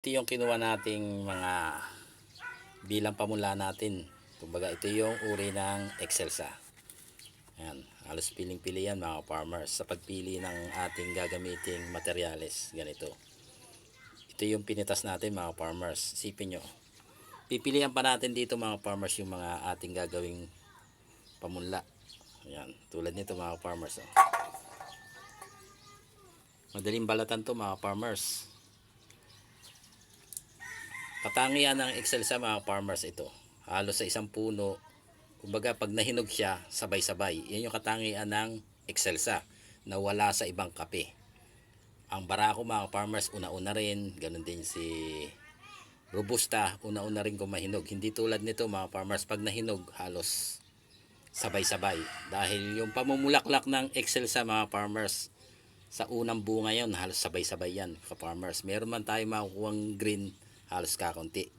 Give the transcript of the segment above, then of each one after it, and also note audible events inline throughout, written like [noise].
Ito yung kinuha nating mga bilang pamula natin. Kumbaga ito yung uri ng Excelsa. Ayan, halos piling-pili yan mga farmers sa pagpili ng ating gagamiting materyales. Ganito. Ito yung pinitas natin mga farmers. Sipin nyo. Pipilihan pa natin dito mga farmers yung mga ating gagawing pamunla. Ayan, tulad nito mga farmers. Oh. Madaling balatan to mga farmers. Katangian ng Excel sa mga farmers ito. Halos sa isang puno. Kumbaga pag nahinog siya, sabay-sabay. Yan yung katangian ng Excelsa na wala sa ibang kape. Ang barako mga farmers, una-una rin. Ganon din si Robusta, una-una rin kung mahinog. Hindi tulad nito mga farmers, pag nahinog, halos sabay-sabay. Dahil yung pamumulaklak ng Excelsa mga farmers, sa unang bunga yon halos sabay-sabay yan ka-farmers. Meron man tayo makukuha green halos kakunti.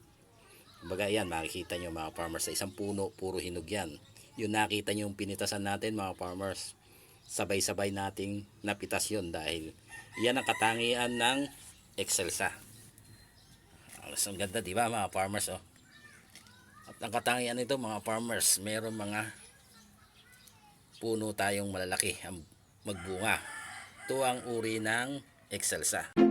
Kumbaga yan, makikita nyo mga farmers sa isang puno, puro hinog yan. Yung nakita nyo yung pinitasan natin mga farmers, sabay-sabay nating napitas yun dahil yan ang katangian ng Excelsa. Alas, ang ganda, di mga farmers? Oh. At ang katangian nito mga farmers, meron mga puno tayong malalaki ang magbunga. Ito ang uri ng Excelsa.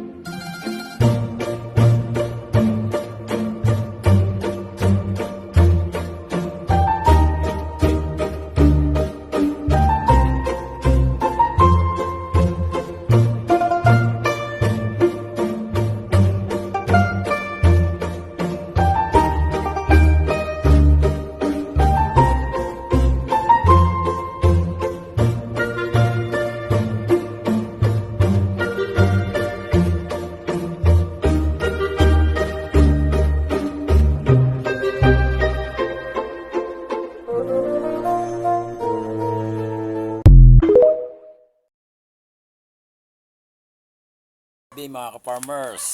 Sabi mga ka-farmers,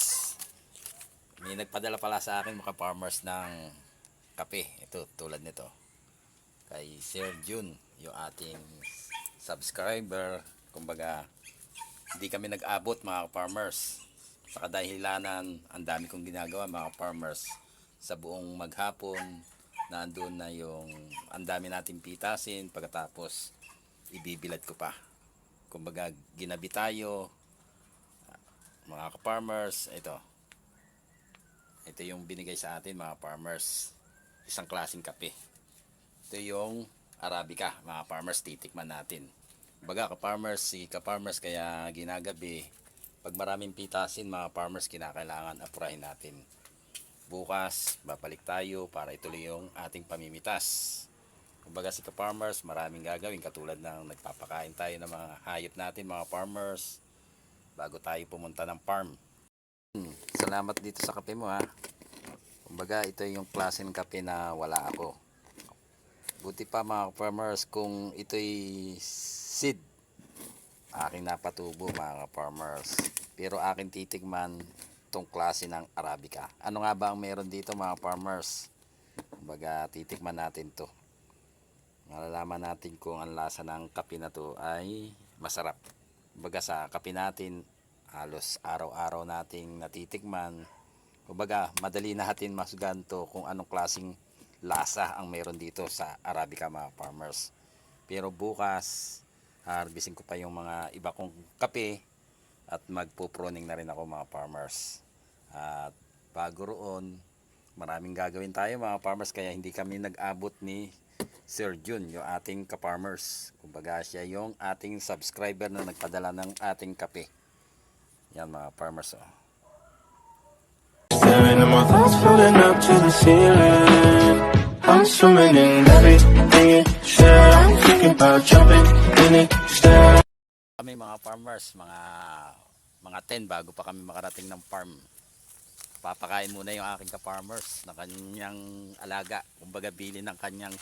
may nagpadala pala sa akin mga ka-farmers ng kape. Ito, tulad nito. Kay Sir Jun, yung ating subscriber. Kumbaga, hindi kami nag-abot mga ka-farmers. Sa kadahilanan, ang dami kong ginagawa mga ka-farmers. Sa buong maghapon, nandun na yung ang dami nating pitasin. Pagkatapos, ibibilad ko pa. Kumbaga, ginabi tayo, mga ka-farmers, ito. Ito yung binigay sa atin mga farmers. Isang klaseng kape. Ito yung Arabica, mga farmers, titikman natin. Baga ka-farmers, si ka-farmers kaya ginagabi, pag maraming pitasin mga farmers, kinakailangan apurahin natin. Bukas, babalik tayo para ituloy yung ating pamimitas. Kumbaga si ka-farmers, maraming gagawin katulad ng nagpapakain tayo ng mga hayop natin mga farmers bago tayo pumunta ng farm. Salamat dito sa kape mo ha. Kumbaga ito yung klase ng kape na wala ako. Buti pa mga farmers kung ito'y seed. Aking napatubo mga farmers. Pero aking titikman tong klase ng Arabica. Ano nga ba ang meron dito mga farmers? Kumbaga titikman natin to. Malalaman natin kung ang lasa ng kape na to ay masarap. Kumbaga sa kape natin, halos araw-araw nating natitikman. Kumbaga, madali natin masgan to kung anong klasing lasa ang meron dito sa Arabica mga farmers. Pero bukas, harvesting ko pa yung mga iba kong kape at magpo-pruning na rin ako mga farmers. At bago roon, maraming gagawin tayo mga farmers kaya hindi kami nag-abot ni Sir Jun, yung ating ka-farmers. Kumbaga siya yung ating subscriber na nagpadala ng ating kape. Yan mga farmers. Oh. Staring at my thoughts floating up to the ceiling. I'm swimming in everything you said. I'm thinking about jumping in it. Stare Kami mga farmers, mga mga 10 bago pa kami makarating ng farm. Papakain muna yung aking ka-farmers na kanyang alaga. Kumbaga bili ng kanyang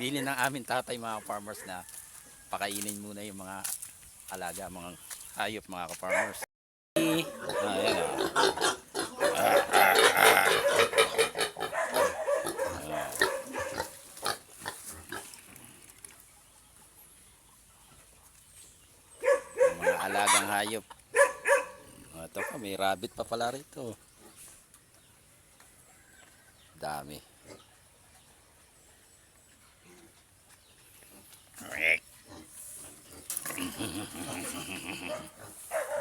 bili ng aming tatay mga farmers na pakainin muna yung mga alaga, mga hayop mga ka-farmers. Ah, yan ah. mga alagang hayop. Ito pa, may rabbit pa pala rito. Dami.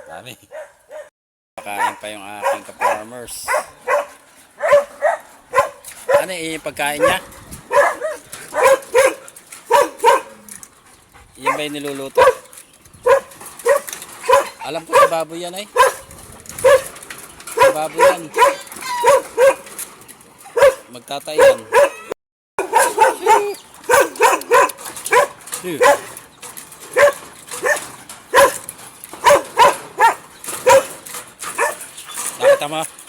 Dami. Pakain pa yung aking ka-farmers. Ano eh, yung pagkain niya? Yan ba yung niluluto? Alam ko sa baboy yan ay. Sa baboy yan. Magtatay yan. Dude. Nakita mo?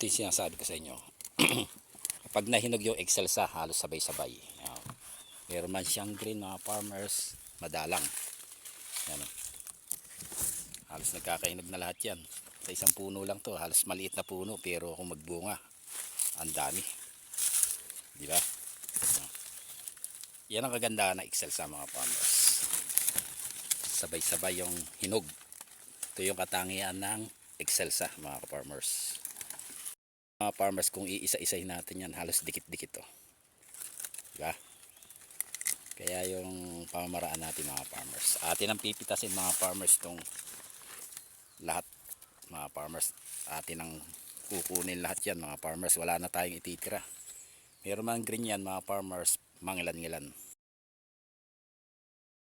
Ito yung sinasabi ko sa inyo. [clears throat] Kapag nahinog yung Excel sa halos sabay-sabay. Meron man siyang green mga farmers, madalang. Yan. Halos nagkakahinog na lahat yan. Sa isang puno lang to, halos maliit na puno pero kung magbunga, ang dami. Di ba? Yan. Ang kagandahan ng Excel sa mga farmers. Sabay-sabay yung hinog. Ito yung katangian ng Excel sa mga farmers mga farmers kung iisa-isahin natin yan halos dikit-dikit to diba? Kaya yung pamamaraan natin mga farmers. Atin ang pipitasin mga farmers tong lahat mga farmers. Atin ang kukunin lahat yan mga farmers. Wala na tayong ititira. Meron man green yan mga farmers mangilan-ngilan